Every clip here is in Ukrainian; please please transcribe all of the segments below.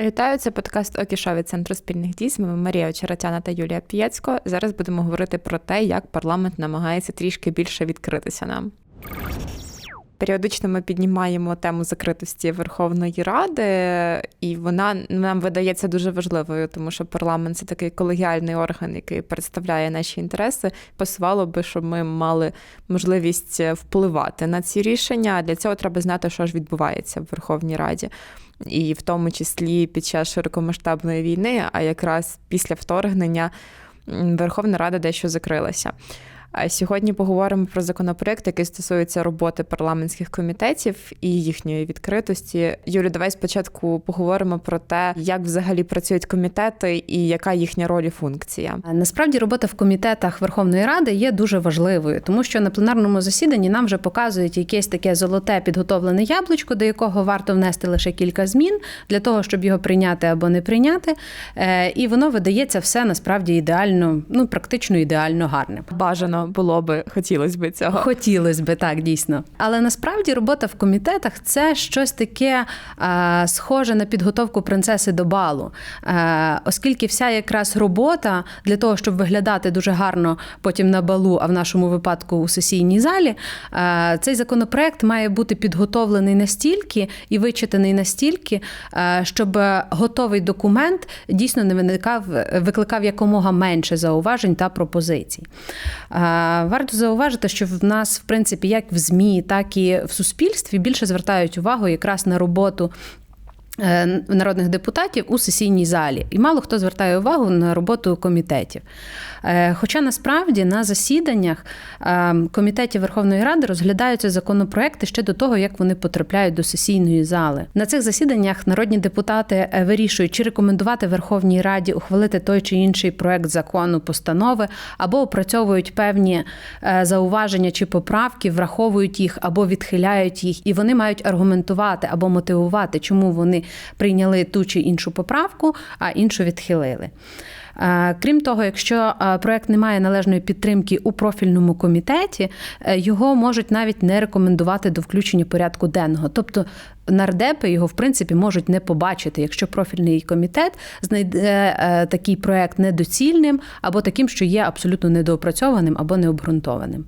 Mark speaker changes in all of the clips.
Speaker 1: Вітаю, це подкаст Окішо від Центру спільних дій. З вами Марія Очеретяна та Юлія П'єцько. Зараз будемо говорити про те, як парламент намагається трішки більше відкритися нам. Періодично ми піднімаємо тему закритості Верховної Ради, і вона нам видається дуже важливою, тому що парламент це такий колегіальний орган, який представляє наші інтереси. Пасувало би, щоб ми мали можливість впливати на ці рішення. Для цього треба знати, що ж відбувається в Верховній Раді. І в тому числі під час широкомасштабної війни, а якраз після вторгнення Верховна Рада дещо закрилася. Сьогодні поговоримо про законопроект, який стосується роботи парламентських комітетів і їхньої відкритості. Юлі, давай спочатку поговоримо про те, як взагалі працюють комітети і яка їхня роль і функція.
Speaker 2: Насправді робота в комітетах Верховної Ради є дуже важливою, тому що на пленарному засіданні нам вже показують якесь таке золоте підготовлене яблучко, до якого варто внести лише кілька змін для того, щоб його прийняти або не прийняти. Е, і воно видається все насправді ідеально, ну практично ідеально гарним.
Speaker 1: Бажано було би хотілося б цього.
Speaker 2: Хотілося би так, дійсно. Але насправді робота в комітетах це щось таке а, схоже на підготовку принцеси до балу, а, оскільки вся якраз робота для того, щоб виглядати дуже гарно потім на балу, а в нашому випадку у сесійній залі, а, цей законопроект має бути підготовлений настільки і вичитаний настільки, а, щоб готовий документ дійсно не виникав, викликав якомога менше зауважень та пропозицій. Варто зауважити, що в нас, в принципі, як в ЗМІ, так і в суспільстві більше звертають увагу якраз на роботу народних депутатів у сесійній залі, і мало хто звертає увагу на роботу комітетів. Е, хоча насправді на засіданнях е, комітетів Верховної Ради розглядаються законопроекти ще до того, як вони потрапляють до сесійної зали. На цих засіданнях народні депутати вирішують, чи рекомендувати Верховній Раді ухвалити той чи інший проект закону, постанови, або опрацьовують певні зауваження чи поправки, враховують їх або відхиляють їх, і вони мають аргументувати або мотивувати, чому вони прийняли ту чи іншу поправку, а іншу відхилили. Крім того, якщо проект не має належної підтримки у профільному комітеті, е, його можуть навіть не рекомендувати до включення порядку денного. Тобто нардепи його в принципі можуть не побачити, якщо профільний комітет знайде е, такий проект недоцільним або таким, що є абсолютно недоопрацьованим або необґрунтованим.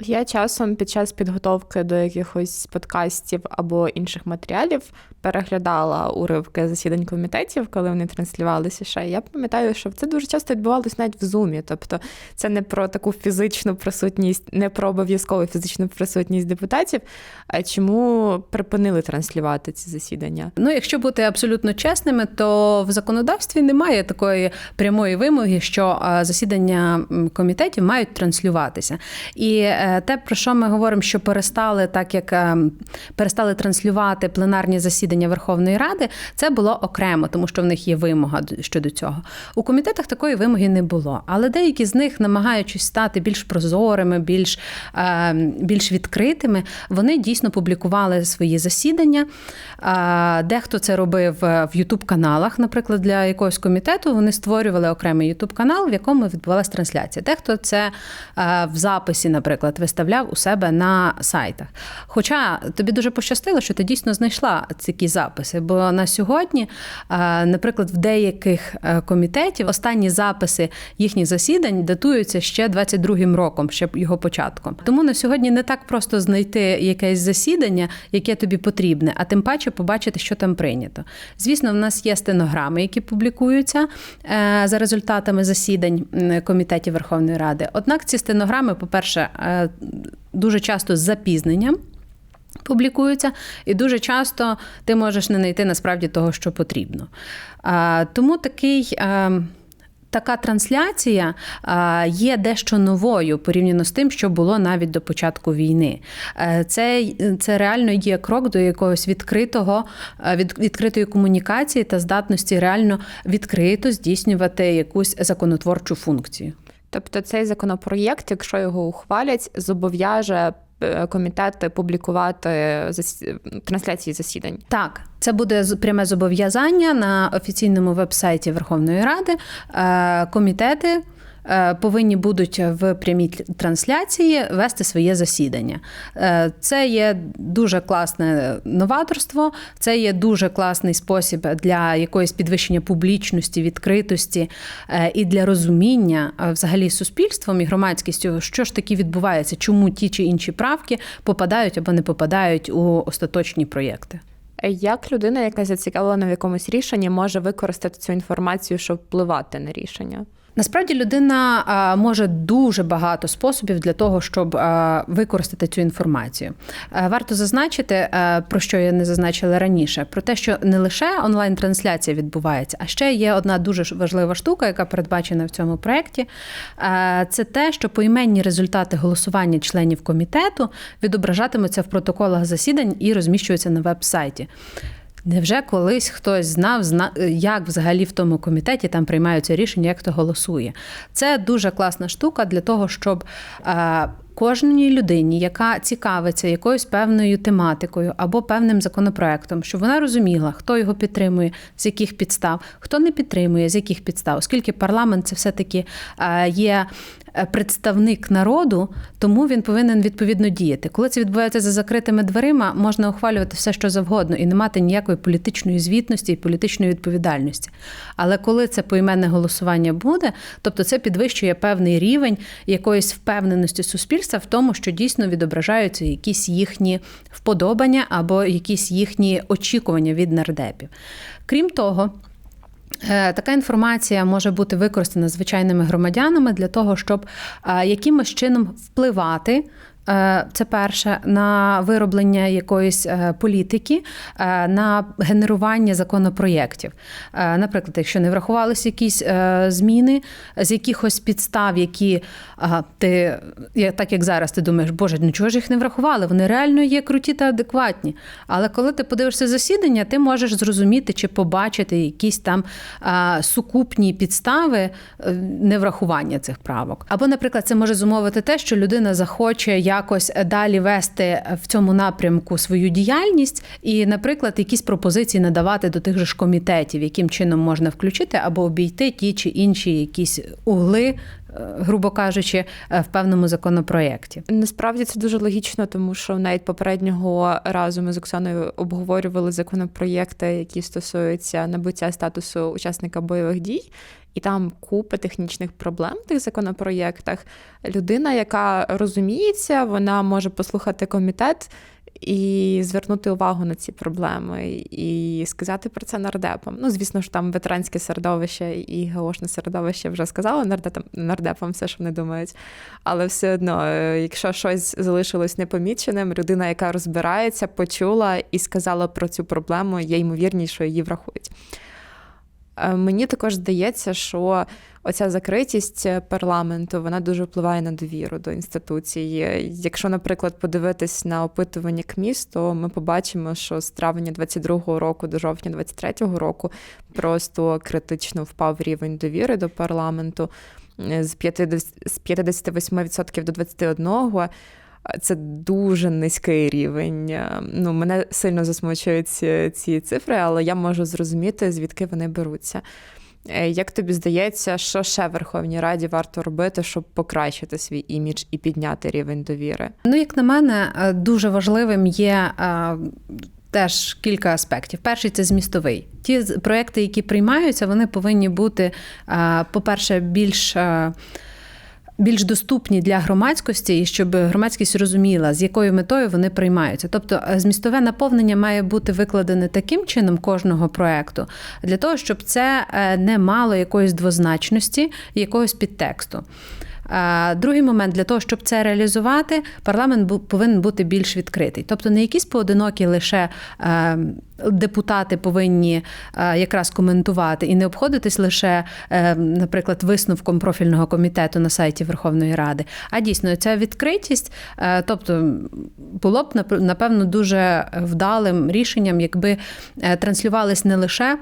Speaker 1: Я часом під час підготовки до якихось подкастів або інших матеріалів переглядала уривки засідань комітетів, коли вони транслювалися ще. Я пам'ятаю, що це дуже часто відбувалося навіть в зумі. Тобто це не про таку фізичну присутність, не про обов'язкову фізичну присутність депутатів. А чому припинили транслювати ці засідання?
Speaker 2: Ну, якщо бути абсолютно чесними, то в законодавстві немає такої прямої вимоги, що засідання комітетів мають транслюватися. І е, те, про що ми говоримо, що перестали так, як ем, перестали транслювати пленарні засідання Верховної Ради, це було окремо, тому що в них є вимога щодо цього. У комітетах такої вимоги не було. Але деякі з них, намагаючись стати більш прозорими, більш е, більш відкритими, вони дійсно публікували свої засідання. Дехто це робив в Ютуб-каналах, наприклад, для якогось комітету. Вони створювали окремий Ютуб-канал, в якому відбувалася трансляція. Дехто це е, в записі, наприклад, виставляв у себе на сайтах. Хоча тобі дуже пощастило, що ти дійсно знайшла ці записи. Бо на сьогодні, наприклад, в деяких е, комітетів останні записи їхніх засідань датуються ще 22-м роком, ще його початком. Тому на сьогодні не так просто знайти якесь засідання, яке тобі потрібне, а тим паче побачити, що там прийнято. Звісно, в нас є стенограми, які публікуються е, за результатами засідань комітетів Верховної Ради. Однак ці стенограми, по-перше, е, дуже часто з запізненням публікуються, і дуже часто ти можеш не знайти насправді того, що потрібно. Тому такий. Така трансляція є дещо новою порівняно з тим, що було навіть до початку війни. Е, це це реально є крок до якогось відкритого від, відкритої комунікації та здатності реально відкрито здійснювати якусь законотворчу функцію.
Speaker 1: Тобто цей законопроєкт, якщо його ухвалять, зобов'яже комітет комітети публікувати трансляції засідань.
Speaker 2: Так, це буде пряме зобов'язання на офіційному вебсайті Верховної Ради. Е, комітети е, повинні будуть в прямій трансляції вести своє засідання. Е, Це є дуже класне новаторство, це є дуже класний спосіб для якоїсь підвищення публічності, відкритості е, і для розуміння е, взагалі суспільством і громадськістю, що ж таки відбувається, чому ті чи інші правки попадають або не попадають у остаточні проєкти.
Speaker 1: Як людина, яка зацікавлена в якомусь рішенні, може використати цю інформацію, щоб впливати на рішення?
Speaker 2: Насправді людина а, може дуже багато способів для того, щоб а, використати цю інформацію. Е, Варто зазначити, е, про що я не зазначила раніше, про те, що не лише онлайн-трансляція відбувається, а ще є одна дуже важлива штука, яка передбачена в цьому проєкті. Е, Це те, що поіменні результати голосування членів комітету відображатимуться в протоколах засідань і розміщуються на веб-сайті. Невже колись хтось знав, зна- як взагалі в тому комітеті там приймаються рішення, як хто голосує? Це дуже класна штука для того, щоб е, кожній людині, яка цікавиться якоюсь певною тематикою або певним законопроектом, щоб вона розуміла, хто його підтримує, з яких підстав, хто не підтримує, з яких підстав, оскільки парламент це все-таки е, є е, представник народу, тому він повинен відповідно діяти. Коли це відбувається за закритими дверима, можна ухвалювати все, що завгодно, і не мати ніякої політичної звітності і політичної відповідальності. Але коли це поіменне голосування буде, тобто це підвищує певний рівень якоїсь впевненості суспільства в тому, що дійсно відображаються якісь їхні вподобання або якісь їхні очікування від нардепів. Крім того, Е, Така інформація може бути використана звичайними громадянами для того, щоб е, якимось чином впливати. Е, Це перше на вироблення якоїсь е, політики, е, на генерування законопроєктів. Наприклад, якщо не врахувалися якісь зміни з якихось підстав, які ти так як зараз ти думаєш, боже, ну чого ж їх не врахували? Вони реально є круті та адекватні. Але коли ти подивишся засідання, ти можеш зрозуміти чи побачити якісь там сукупні підстави неврахування цих правок. Або, наприклад, це може зумовити те, що людина захоче якось далі вести в цьому напрямку свою діяльність, і, наприклад, якісь пропозиції надавати до тих же ж комітетів, яким чином можна включити або обійти ті чи інші якісь угли, е, грубо кажучи, е, в певному законопроєкті.
Speaker 1: Насправді це дуже логічно, тому що навіть попереднього разу ми з Оксаною обговорювали законопроєкти, які стосуються набуття статусу учасника бойових дій. І там купа технічних проблем в тих законопроєктах. Людина, яка розуміється, вона може послухати комітет і звернути увагу на ці проблеми, і сказати про це нардепам. Ну, звісно ж, там ветеранське середовище і ГОшне середовище вже сказали нардепам, нардепам все, що вони думають. Але все одно, е, якщо щось залишилось непоміченим, людина, яка розбирається, почула і сказала про цю проблему, є ймовірність, що її врахують. Е, Мені також здається, що оця закритість парламенту вона дуже впливає на довіру до інституції. Якщо, наприклад, подивитись на опитування КМІС, то ми побачимо, що з травня 22-го року до жовтня 23-го року просто критично впав рівень довіри до парламенту Е, з 50 з 58% до 21%. Це дуже низький рівень. Ну, мене сильно засмучують ці, ці цифри, але я можу зрозуміти, звідки вони беруться. Е, Як тобі здається, що ще Верховній Раді варто робити, щоб покращити свій імідж і підняти рівень довіри?
Speaker 2: Ну, як на мене, е, дуже важливим є. е, Теж кілька аспектів. Перший це змістовий. Ті проекти, які приймаються, вони повинні бути, по-перше, більш. Більш доступні для громадськості, і щоб громадськість розуміла, з якою метою вони приймаються. Тобто е, змістове наповнення має бути викладене таким чином кожного проекту, для того, щоб це е, не мало якоїсь двозначності, якогось підтексту. Другий момент для того, щоб це реалізувати, парламент повинен бути більш відкритий. Тобто не якісь поодинокі лише е, депутати повинні е, якраз коментувати і не обходитись лише, е, наприклад, висновком профільного комітету на сайті Верховної Ради. А дійсно ця відкритість, тобто було б нап- напевно дуже вдалим рішенням, якби транслювались не лише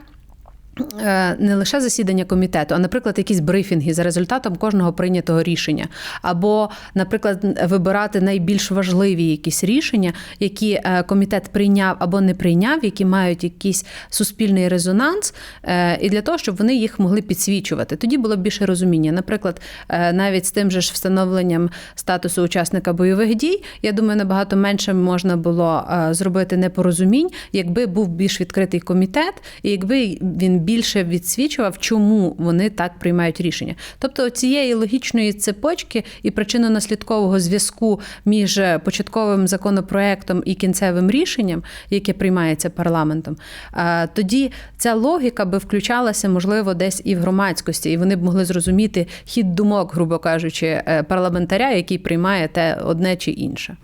Speaker 2: не лише засідання комітету, а, наприклад, якісь брифінги за результатом кожного прийнятого рішення, або, наприклад, вибирати найбільш важливі якісь рішення, які е, комітет прийняв або не прийняв, які мають якийсь суспільний резонанс, е, і для того, щоб вони їх могли підсвічувати. Тоді було більше розуміння. Наприклад, е, навіть з тим же ж встановленням статусу учасника бойових дій, я думаю, набагато менше можна було е, зробити непорозумінь, якби був більш відкритий комітет, і якби він більше відсвічував, чому вони так приймають рішення. Тобто цієї логічної цепочки і причинно-наслідкового зв'язку між початковим законопроектом і кінцевим рішенням, яке приймається парламентом, е, тоді ця логіка би включалася, можливо, десь і в громадськості, і вони б могли зрозуміти хід думок, грубо кажучи, е, парламентаря, який приймає те одне чи інше.